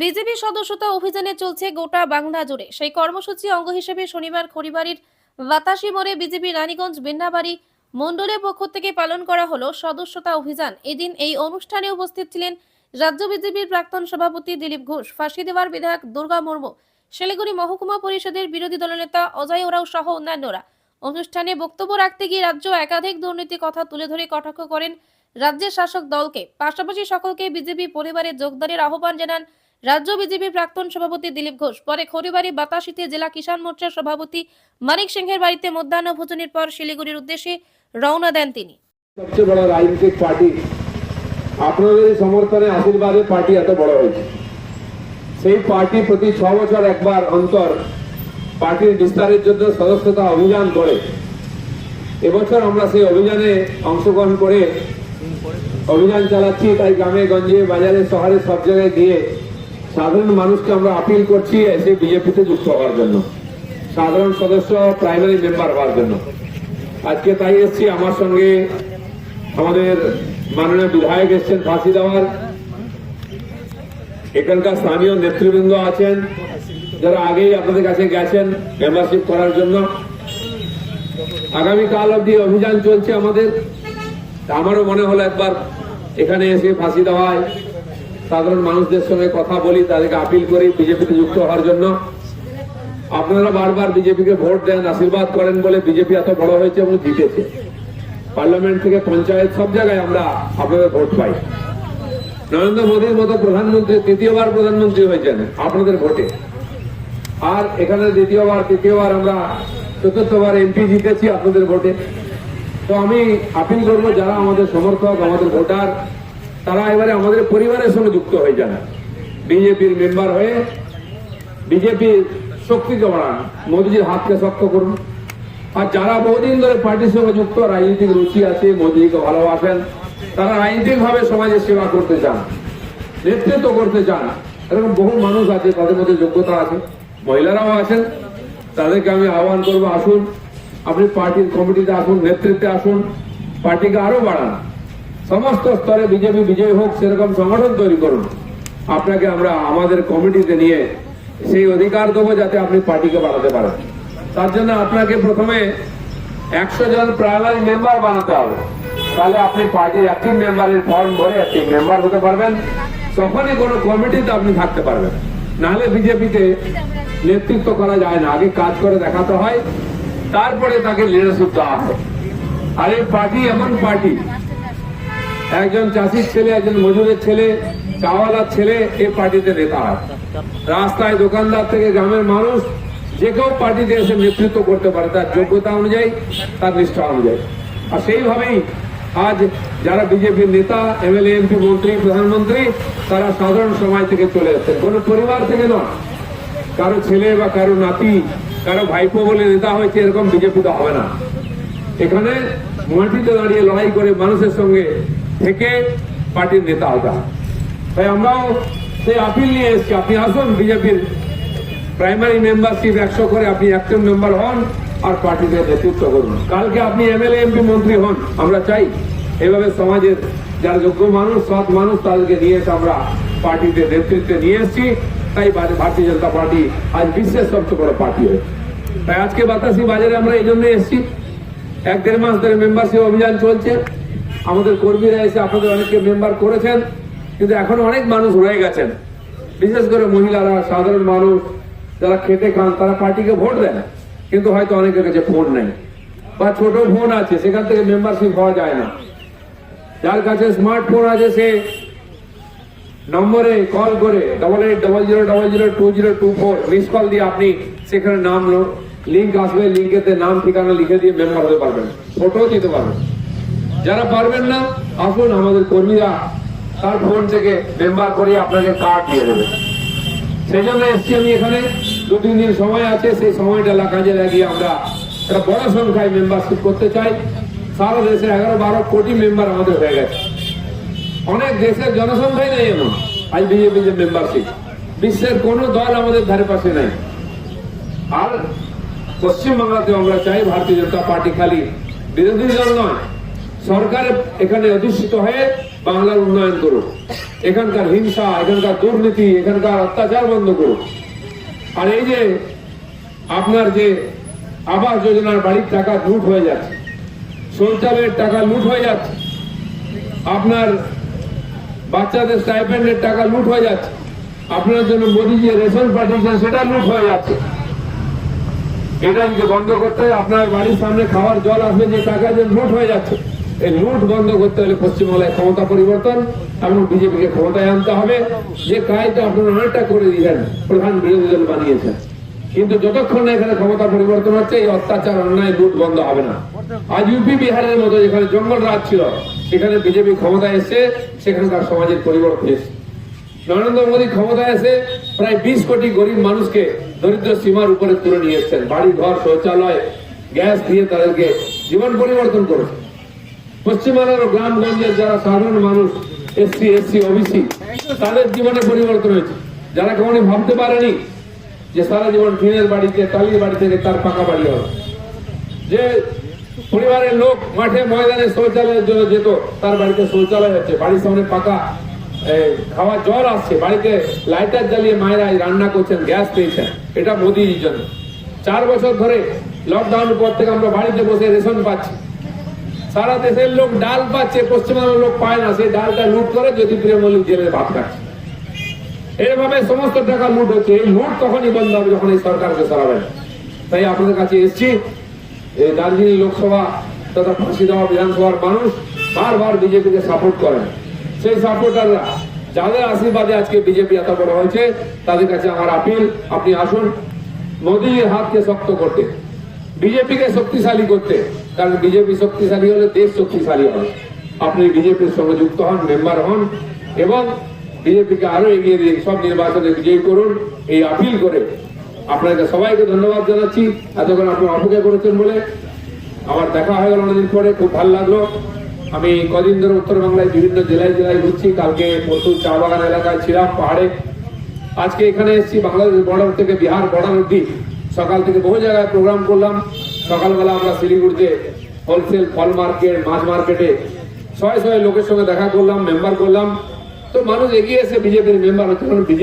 BJP সদস্যতা অভিযানে চলছে গোটা বাংলা জুড়ে। সেই কর্মসূচি অঙ্গ হিসেবে শনিবার খড়িবাড়ির বাতাসি মোড়ে বিজেপি রানীগঞ্জ বিন্নাবাড়ি মণ্ডলের পক্ষ থেকে পালন করা হলো সদস্যতা অভিযান। এদিন এই অনুষ্ঠানে উপস্থিত ছিলেন রাজ্য বিজেপির প্রাক্তন সভাপতি দিলীপ ঘোষ, ফাঁসি দেওয়ার বিধায়ক দুর্গা মুর্মু, শিলিগুড়ি মহকুমা পরিষদের বিরোধী দলনেতা অজয় ওরাও সহ অন্যান্যরা। অনুষ্ঠানে বক্তব্য রাখতে গিয়ে রাজ্য একাধিক দুর্নীতি কথা তুলে ধরে কটাক্ষ করেন রাজ্যের শাসক দলকে। পাশাপাশি সকলকে বিজেপি পরিবারে যোগদানের আহ্বান জানান রাজ্য বিজেপি প্রাক্তন সভাপতি দিলীপ ঘোষ, পরে খড়িবাড়ি বাতাসিতে জেলা কিষাণ মোর্চার সভাপতি মানিক সিংহের বাড়িতে মধ্যাহ্ন ভোজনের পর শিলিগুড়ির উদ্দেশ্যে রওনা দেন তিনি। সবচেয়ে বড় রাজনৈতিক পার্টি, আপনাদের সমর্থনে আশীর্বাদে পার্টি এত বড় হয়েছে। সেই পার্টি প্রতি ছ বছর একবার অন্তর পার্টির বিস্তারের জন্য সদস্যতা অভিযান করে। এবছর আমরা সেই অভিযানে অংশগ্রহণ করে অভিযান চালাচ্ছি, তাই গ্রামে, গঞ্জে, বাজারে, শহরে সব জায়গায় গিয়ে সাধারণ মানুষকে আমরা আপিল করছি এসে বিজেপিতে যুক্ত হওয়ার জন্য। সাধারণ সদস্য প্রাইমারি মেম্বার হওয়ার জন্য। আজকে তাই এসছি, আমার সঙ্গে আমাদের মাননীয় বিধায়ক এসছেন ফাঁসি দেওয়ার। এখানকার স্থানীয় নেতৃবৃন্দ আছেন, যারা আগেই আপনাদের কাছে গেছেন মেম্বারশিপ করার জন্য। আগামীকাল অব্দি অভিযান চলছে আমাদের। আমারও মনে হলো একবার এখানে এসে ফাঁসি দেওয়ায় সাধারণ মানুষদের সঙ্গে কথা বলি, তাদেরকে আপিল করি বিজেপিতে যুক্ত হওয়ার জন্য। আপনারা বারবার বিজেপিকে ভোট দেন, আশীর্বাদ করেন বলে বিজেপি এত বড় হয়েছে এবং জিতেছে। পার্লামেন্ট থেকে পঞ্চায়েত সব জায়গায় আমরা আপনাদের ভোট পাই। নরেন্দ্র মোদীর মতো প্রধানমন্ত্রী তৃতীয়বার প্রধানমন্ত্রী হয়েছেন আপনাদের ভোটে। আর এখানে দ্বিতীয়বার, তৃতীয়বার আমরা চতুর্থবার এমপি জিতেছি আপনাদের ভোটে। তো আমি আপিল করব যারা আমাদের সমর্থক, আমাদের ভোটার তারা এবারে আমাদের পরিবারের সঙ্গে যুক্ত হয়ে যান বিজেপির মেম্বার হয়ে বিজেপির শক্তিকে বাড়ান মোদীজির হাতকে শক্ত করুন। আর যারা বহুদিন ধরে পার্টির সঙ্গে যুক্ত, রাজনৈতিক রুচি আছে, মোদীকে ভালোবাসেন, তারা রাজনৈতিক ভাবে সমাজের সেবা করতে চান, নেতৃত্ব করতে চান। এরকম বহু মানুষ আছে, তাদের মধ্যে যোগ্যতা আছে, মহিলারাও আছেন। তাদেরকে আমি আহ্বান করব, আসুন, আপনি পার্টির কমিটিতে আসুন, নেতৃত্বে আসুন, পার্টিকে আরও বাড়ান। সমস্ত স্তরে বিজেপি বিজয় হোক, সেরকম সংগঠন তৈরি করুন। আপনাকে আমরা আমাদের কমিটিতে নিয়ে সেই অধিকার দেবো যাতে আপনি পার্টিকে বাড়াতে পারেন। তার জন্য আপনাকে প্রথমে একশো জন প্রাইমারি মেম্বার বানাতে হবে। তাহলে আপনি পার্টির অ্যাক্টিভ মেম্বারের ফর্ম ভরে অ্যাক্টিভ মেম্বার হতে পারবেন। তখনই কোনো কমিটিতে আপনি থাকতে পারবেন। নাহলে বিজেপিতে নেতৃত্ব করা যায় না। আগে কাজ করে দেখাতে হয়, তারপরে তাকে লিডারশিপ দেওয়া হয়। আর এই পার্টি এমন পার্টি একজন চাষির ছেলে, একজন মজুরের ছেলে চাওয়ালার ছেলে এই পার্টিতে নেতা রাস্তায় দোকানদার থেকে গ্রামের মানুষ, যে কেউ পার্টিতে এসে নেতৃত্ব করতে পারে, তার যোগ্যতা অনুযায়ী, তার নিষ্ঠা অনুযায়ী। আর সেইভাবেই আজ যারা বিজেপির নেতা, এমএলএ, এমপি মন্ত্রী, প্রধানমন্ত্রী, তারা সাধারণ সমাজ থেকে চলে এসেছে কোনো পরিবার থেকে নয়। কারও ছেলে বা কারও নাতি, কারও ভাইপো বলে নেতা হয়েছে, এরকম বিজেপিতে হবে না। এখানে মাটিতে দাঁড়িয়ে লড়াই করে মানুষের সঙ্গে থেকে পার্টির নেতা হয় তাই আমরাও সেই আপিল নিয়ে এসেছি। আপনি আসুন, বিজেপির প্রাইমারি মেম্বারশিপ একশো করে আপনি একজন মেম্বার হন আর পার্টিতে নেতৃত্ব করুন। কালকে আপনি এমএলএ, এমপি, মন্ত্রী হন, আমরা চাই। এভাবে সমাজের যারা যোগ্য মানুষ, সৎ মানুষ, তাদেরকে নিয়ে এসে আমরা পার্টিতে নেতৃত্বে নিয়ে এসেছি। তাই ভার- ভারতীয় জনতা পার্টি আজ বিশ্বের সবচেয়ে বড় পার্টি হয়েছে। তাই আজকে বাতাসি বাজারে আমরা এই জন্য এসেছি। এক দেড় মাস ধরে মেম্বারশিপ অভিযান চলছে। আমাদের কর্মীরা এসে আপনাদের অনেককে মেম্বার করেছেন, কিন্তু এখন অনেক মানুষ রয়ে গেছেন। বিশেষ করে মহিলারা, সাধারণ মানুষ, যারা খেতে খান, তারা পার্টিকে ভোট দেন কিন্তু হয়তো অনেকের কাছে ফোন নেই। বা ছোট ফোন আছে, সেখান থেকে মেম্বারশিপ হওয়া যায় না। যার কাছে স্মার্টফোন আছে, সে নম্বরে কল করে double eight double zero double zero two zero two four miss call দিয়ে আপনি সেখানে নাম লিঙ্ক আসবে লিঙ্কেতে নাম, ঠিকানা লিখে দিয়ে মেম্বার হতে পারবেন ফটো দিতে পারবেন। যারা পারবেন না, আসুন আমাদের কর্মীরা তার ফোন থেকে মেম্বার করে আপনাকে কার্ড দিয়ে দেবে। সেই জন্য এসছি আমি এখানে। দু, তিন দিন সময় আছে, সেই সময়টা কাজে লাগিয়ে আমরা একটা বড় সংখ্যায় মেম্বারশিপ করতে চাই। সারা দেশে এগারো, বারো কোটি মেম্বার আমাদের হয়ে গেছে। অনেক দেশের জনসংখ্যাই নেই এমন। আজ বিজেপি যে মেম্বারশিপ বিশ্বের কোন দল আমাদের ধারে পাশে নেই। আর পশ্চিমবাংলাতেও আমরা চাই, ভারতীয় জনতা পার্টি খালি বিরোধী দল নয় সরকার এখানে অধিষ্ঠিত হয়ে বাংলার উন্নয়ন করুক। এখানকার হিংসা, এখানকার দুর্নীতি, এখানকার অত্যাচার বন্ধ করুক। আর এই যে আপনার যে আবাস যোজনার বাড়ির টাকা লুট হয়ে যাচ্ছে, শৌচালয়ের টাকা লুট হয়ে যাচ্ছে, আপনার বাচ্চাদের স্টাইপেন্ডের টাকা লুট হয়ে যাচ্ছে, আপনার জন্য মোদী যে রেশন পাঠিয়েছেন, সেটা লুট হয়ে যাচ্ছে। এটা যদি বন্ধ করতে আপনার বাড়ির সামনে খাওয়ার জল আসবে, যে টাকা যে লুট হয়ে যাচ্ছে এই লুট বন্ধ করতে হলে পশ্চিমবাংলায় ক্ষমতা পরিবর্তন এবং বিজেপিকে ক্ষমতায় আনতে হবে। যে কাজটা আপনারা অনেকটা করে দিলেন প্রধান বিরোধী দল বানিয়েছেন। কিন্তু যতক্ষণ না এখানে ক্ষমতা পরিবর্তন হচ্ছে, এই অত্যাচার, অন্যায় লুট বন্ধ হবে না। আজ ইউপি বিহারের মতো যেখানে জঙ্গল রাজ ছিল, সেখানে বিজেপি ক্ষমতায় এসে সেখানকার সমাজের পরিবর্তন এসেছে। নরেন্দ্র মোদী ক্ষমতায় এসে প্রায় বিশ কোটি গরিব মানুষকে দরিদ্র সীমার উপরে তুলে নিয়ে এসছেন। বাড়ি ঘর শৌচালয়, গ্যাস দিয়ে তাদেরকে জীবন পরিবর্তন করেছে। পশ্চিমবাংলার গ্রামগঞ্জের যারা সাধারণ মানুষ এসসি এসসি ওবিসি তাদের জীবনে পরিবর্তন হয়েছে। যারা কখনো ভাবতে পারেনি যে সারা জীবন টিনের বাড়িতে, টালির বাড়ি থেকে তার পাকা বাড়ি হবে। যে পরিবারের লোক মাঠে ময়দানে শৌচালয়ের জন্য যেত, তার বাড়িতে শৌচালয় হচ্ছে, বাড়ির সামনে পাকা খাওয়ার জল আসছে, বাড়িতে লাইটার জ্বালিয়ে মায়েরা রান্না করছেন, গ্যাস পেয়েছেন। এটা মোদির জন্য। চার বছর ধরে লকডাউনের পর থেকে আমরা বাড়িতে বসে রেশন পাচ্ছি। সারা দেশের লোক ডাল পাচ্ছে, পশ্চিমবঙ্গের লোক পায় না, সেই ডালটা লুট করে যদি প্রিয় জেলে ভাত খাচ্ছে। এইভাবে সমস্ত টাকা লুট হচ্ছে। এই লুট তখনই বন্ধ হবে যখন এই সরকারকে সরাবেন তাই আপনাদের কাছে এসছি এই দার্জিলিং লোকসভা তথা ফাঁসি দেওয়া বিধানসভার মানুষ বারবার বিজেপিকে সাপোর্ট করেন সেই সাপোর্টাররা যাদের আশীর্বাদে আজকে বিজেপি এত বড় হয়েছে, তাদের কাছে আমার আপিল আপনি আসুন মোদীর হাতকে শক্ত করতে। বিজেপিকে শক্তিশালী করতে, কারণ বিজেপি শক্তিশালী হলে দেশ শক্তিশালী হবে। আপনি বিজেপির সঙ্গে যুক্ত হন মেম্বার হন, এবং বিজেপিকে আরও এগিয়ে দিয়ে সব নির্বাচনে বিজয়ী করুন, এই আপিল করে আপনাকে সবাইকে ধন্যবাদ জানাচ্ছি। এতক্ষণ আপনি অপেক্ষা করেছেন বলে আমার দেখা হয়ে গেল অনেকদিন পরে, খুব ভালো লাগল। আমি কদিন ধরে উত্তরবাংলায় বিভিন্ন জেলায় জেলায় ঘুরছি, কালকে পরশু চা বাগান এলাকায় ছিলাম পাহাড়ে। আজকে এখানে এসেছি, বাংলাদেশ বর্ডার থেকে বিহার বর্ডার অব্দি সকাল থেকে বহু জায়গায় প্রোগ্রাম করলাম। সকালবেলা আমরা শিলিগুড়িতে হোলসেল ফল মার্কেট মাছ মার্কেটে ছয় ছয় লোকের সঙ্গে দেখা করলাম মেম্বার করলাম। তো মানুষ এগিয়ে এসে বিজেপির মেম্বার হচ্ছে বিজেপি